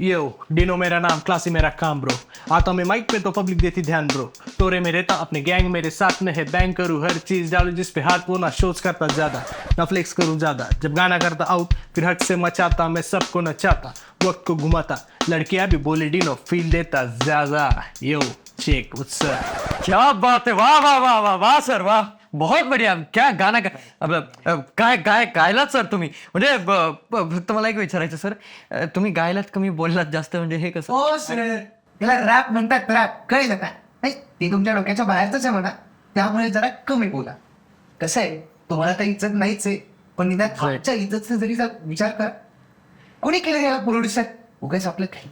यो डिनो मेरा नाम क्लासी मेरा काम ब्रो आता मैं माइक पे तो पब्लिक देती ध्यान ब्रो तोरे में रहता अपने गैंग मेरे साथ, में है बैंग करूँ हर चीज़ डालू जिस पे हाथ वो ना शोज़ करता ज़्यादा. न फ्लेक्स करूँ ज़्यादा. जब गाना करता आउट फिर हट से मचाता, मैं सबको नचाता, वक्त को घुमाता. लड़कियाँ भी बोले डिनो फील देता ज़्यादा. यो चेक उत्सव क्या बात है? वाह वाह वाह वाह वाह सर वाह। बहुत बढ़िया। क्या गाणं गा- अब, अब, काय गाय गायलात सर तुम्ही। म्हणजे ब- ब- फक्त मला एक विचारायचं सर अ, तुम्ही गायलात कमी बोललात जास्त म्हणजे हे कसं? हो सर याला रॅप म्हणतात रॅप कळलं का नाही ते तुमच्या डोक्याच्या बाहेरच आहे म्हणा. त्यामुळे जरा कमी बोला. कसं आहे? तुम्हाला तर इज्जत नाहीच आहे. पण निदान आमच्या इज्जतचा जरी जर विचार कर. कोणी केलं याला प्रोड्युसर उगाच आपलं काही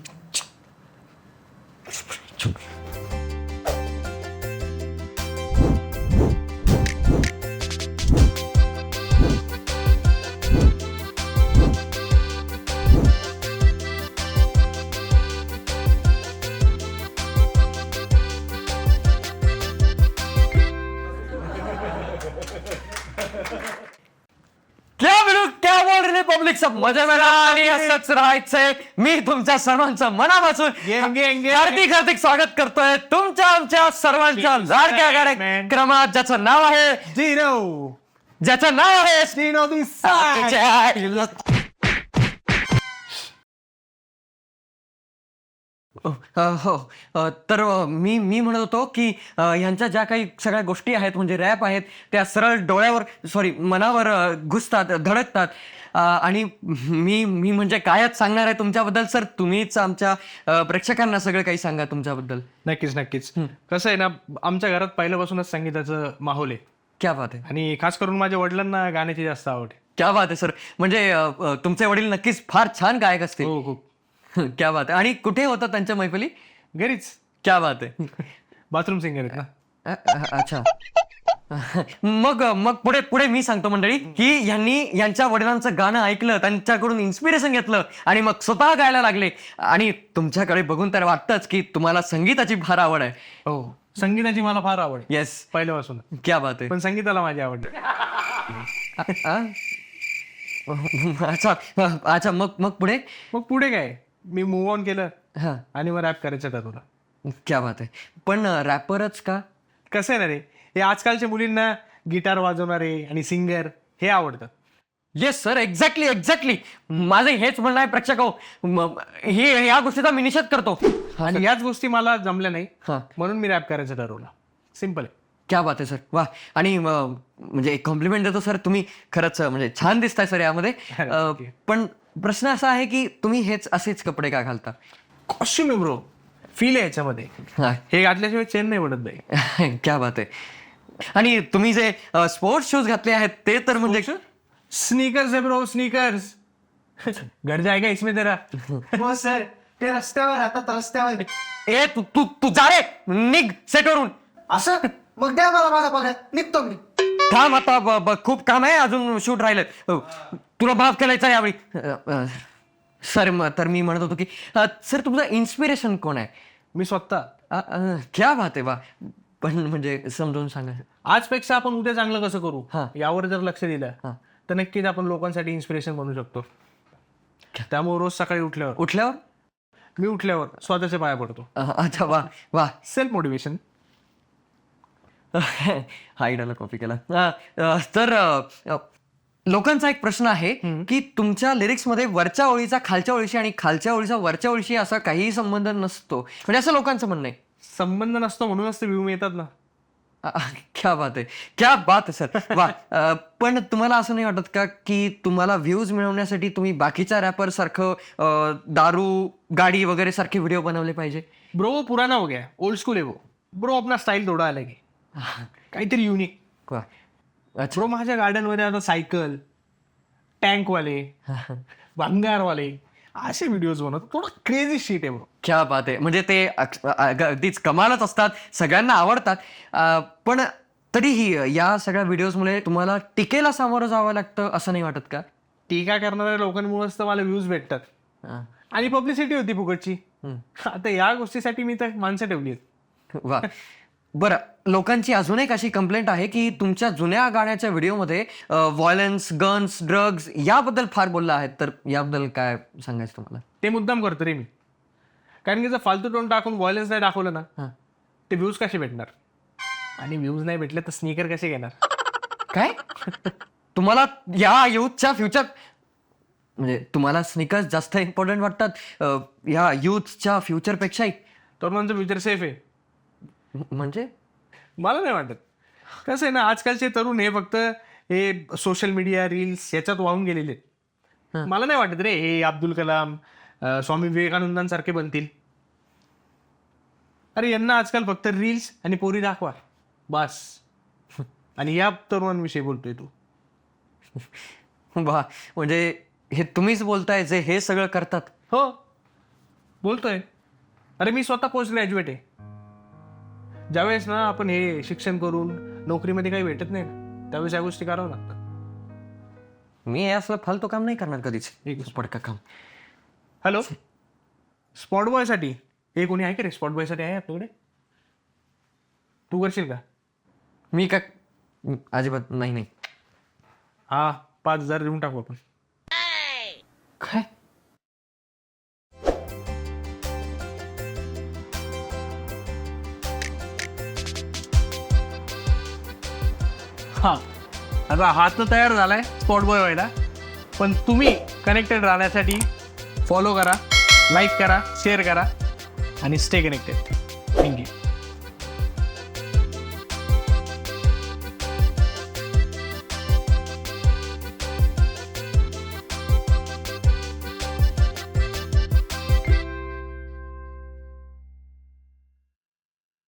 रहे पब्लिक सब मजा आणि असंच राहायचंय. मी तुमच्या सर्वांचं मनापासून. हार्दिक हार्दिक स्वागत करतोय. तुमच्या आमच्या सर्वांच्या लाडक्या कार्यक्रमात ज्याचं नाव आहे डिनो ज्याचं नाव आहे अ, हो. अ, तर अ, मी मी म्हणत होतो की अ, ह्यांच्या ज्या काही सगळ्या गोष्टी आहेत म्हणजे रॅप आहेत त्या सरळ डोळ्यावर सॉरी मनावर अ, घुसतात धडकतात. अ, आणि मी मी म्हणजे कायच सांगणार आहे तुमच्याबद्दल सर? तुम्हीच आमच्या अ, प्रेक्षकांना सगळं काही सांगा तुमच्याबद्दल. नक्कीच नक्कीच. कसं आहे ना आमच्या घरात पहिल्यापासूनच संगीताचं माहोल आहे. क्या बात आहे. आणि खास करून माझ्या वडिलांना गाण्याची जास्त आवड आहे. क्या बात आहे सर. म्हणजे अ, अ, तुमचे वडील नक्कीच फार छान गायक असतील. हो खूप. क्या बात आहे आणि कुठे होतात त्यांच्या मैफली? घरीच. क्या बात आहे बाथरूम सिंगर आहेत ना. अ- अ- अच्छा. मग मग पुढे पुढे मी सांगतो मंडळी की यांनी यांच्या वडिलांचं गाणं ऐकलं त्यांच्याकडून इन्स्पिरेशन घेतलं आणि मग स्वतः गायला लागले. आणि तुमच्याकडे बघून तर वाटतंच की तुम्हाला संगीताची फार आवड आहे. हो संगीताची मला फार आवड आहे. येस पहिल्यापासून. क्या बात आहे पण संगीताला माझी आवड आहे. अ- अ? अच्छा अच्छा मग मग पुढे? मग पुढे काय? मी मूव ऑन केलं हा. आणि मग रॅप करायचं ठरवलं. क्या बात आहे. पण रॅपरच का? कसं आहे ना रे? हे आजकालच्या मुलींना गिटार वाजवणारे आणि सिंगर हे आवडतं. येस सर एक्झॅक्टली एक्झॅक्टली माझं हेच म्हणणं आहे प्रेक्षक हो. म- हे या गोष्टीचा मी निषेध करतो. आणि याच गोष्टी मला जमल्या नाही हा. म्हणून मी रॅप करायचं ठरवलं. सिंपल आहे. क्या बात आहे सर वा. आणि म्हणजे एक कॉम्प्लिमेंट देतो सर तुम्ही खरंच म्हणजे छान दिसताय सर यामध्ये. पण प्रश्न असा आहे की तुम्ही हेच असेच कपडे का घालता? कॉस्ट्युम आहे ब्रो फील आहे याच्यामध्ये. हा, हे घातल्याशिवाय चेन नाही पडत नाही क्या बात आहे. आणि तुम्ही जे स्पोर्ट्स शूज घातले आहेत ते तर म्हणजे स्नीकर्स आहे ब्रो स्नीकर्स घर जाएगा इसमें तेरा? हो सर ते रस्त्यावर राहतात रस्त्यावर ए तू तू तू जा रे. निघ सेटवरून. असं? मग द्या मला माझा पगार. निघतो मी. थांब आता ब- ब- खूप काम आहे अजून शूट राहिलं अ, तुला माफ करायचं यावेळी. अ, अ, सर म- तर मी म्हणत होतो की अ, सर तुमचं इन्स्पिरेशन कोण आहे? मी स्वतः. अ, अ, क्या बात आहे बा पण म्हणजे समजावून सांगा. आजपेक्षा आपण उद्या चांगलं कसं करू? हा. यावर जर लक्ष दिलं हा. तर नक्कीच आपण लोकांसाठी इन्स्पिरेशन बनू शकतो. त्यामुळे रोज सकाळी उठल्यावर. उठल्यावर? मी उठल्यावर स्वतःच्या पाया पडतो. अ, अच्छा वा वा. सेल्फ मोटिवेशन हा इडाला कॉपी केला. अ, अ, तर अ, अ, लोकांचा एक प्रश्न आहे की तुमच्या लिरिक्समध्ये वरच्या ओळीचा खालच्या ओळीशी आणि खालच्या ओळीचा वरच्या ओळीशी असा काहीही संबंध नसतो. म्हणजे असं लोकांचं म्हणणं आहे. संबंध नसतो म्हणूनच ते व्ह्यू येतात ना. क्या बात आहे. क्या बात आहे सर वा अ, पण तुम्हाला असं नाही वाटत का की तुम्हाला व्ह्यूज मिळवण्यासाठी तुम्ही बाकीच्या रॅपर सारखं अ, दारू गाडी वगैरे सारखे व्हिडिओ बनवले पाहिजे? ब्रो वो पुराना हो गया. ओल्ड स्कूल है वो. ब्रो अपना स्टाईल थोडा अलग आहे. काहीतरी युनिक वा. अच्छा. ब्रो माझ्या गार्डनमध्ये आता सायकल टँकवाले भंगारवाले असे व्हिडिओज बनवतो थोडं क्रेझी शीट आहे ब्रो क्या बात आहे. म्हणजे ते अक्ष- अग- अगदीच कमालच असतात सगळ्यांना आवडतात. अ, पण तरीही या सगळ्या व्हिडिओजमुळे तुम्हाला टिकेला सामोरं जावं लागतं असं नाही वाटत का? टीका करणाऱ्या लोकांमुळेच तर मला व्ह्यूज भेटतात. आणि पब्लिसिटी होती फुकटची. आता या गोष्टीसाठी मी तर माणसं ठेवली आहेत. वा. बरं लोकांची अजून एक अशी कंप्लेंट आहे की तुमच्या जुन्या गाण्याच्या व्हिडिओमध्ये व्हायलन्स गन्स ड्रग्ज याबद्दल फार बोलला आहेत. तर याबद्दल काय सांगायचं तुम्हाला? ते मुद्दाम करतो रे मी. कारण की जर फालतू टोन टाकून व्हायलन्स नाही दाखवलं ना हां. ते व्ह्यूज कसे भेटणार? आणि व्ह्यूज नाही भेटले तर स्नीकर कसे घेणार? काय? तुम्हाला या युथच्या फ्युचर म्हणजे तुम्हाला स्निकर्स जास्त इम्पॉर्टंट वाटतात? अं, या युथच्या फ्युचरपेक्षाही तरुणांचं फ्युचर सेफ आहे. म्हणजे? मला नाही वाटत. कसं आहे ना आजकालचे तरुण हे फक्त हे सोशल मीडिया रील्स याच्यात वाहून गेलेले आहेत. मला नाही वाटत रे हे अब्दुल कलाम अं, स्वामी विवेकानंदांसारखे बनतील. अरे यांना आजकाल फक्त रील्स आणि पोरी दाखवा. बस. आणि या तरुणांविषयी बोलतोय तू. वा म्हणजे हे तुम्हीच बोलताय जे हे सगळं करतात? हो. बोलतोय. अरे मी स्वतः पोस्ट ग्रॅज्युएट आहे. ज्यावेळेस ना आपण हे शिक्षण करून नोकरीमध्ये काही भेटत नाही ना त्यावेळेस या गोष्टी करावं लागतात. मी हे असलं फालतू काम नाही करणार कधीच. एक पडका काम? हॅलो? स्पॉट बॉयसाठी? हे कोणी आहे का रे? स्पॉट बॉयसाठी आहे आपल्याकडे? तू करशील का? मी का? अजिबात नाही नाही. हा पाच हजार देऊन टाकू आपण. काय? हां. आता हात तर तयार झालाय स्पॉट बॉय व्हायला. पण तुम्ही कनेक्टेड राहण्यासाठी फॉलो करा लाईक करा शेअर करा आणि स्टे कनेक्टेड थँक्यू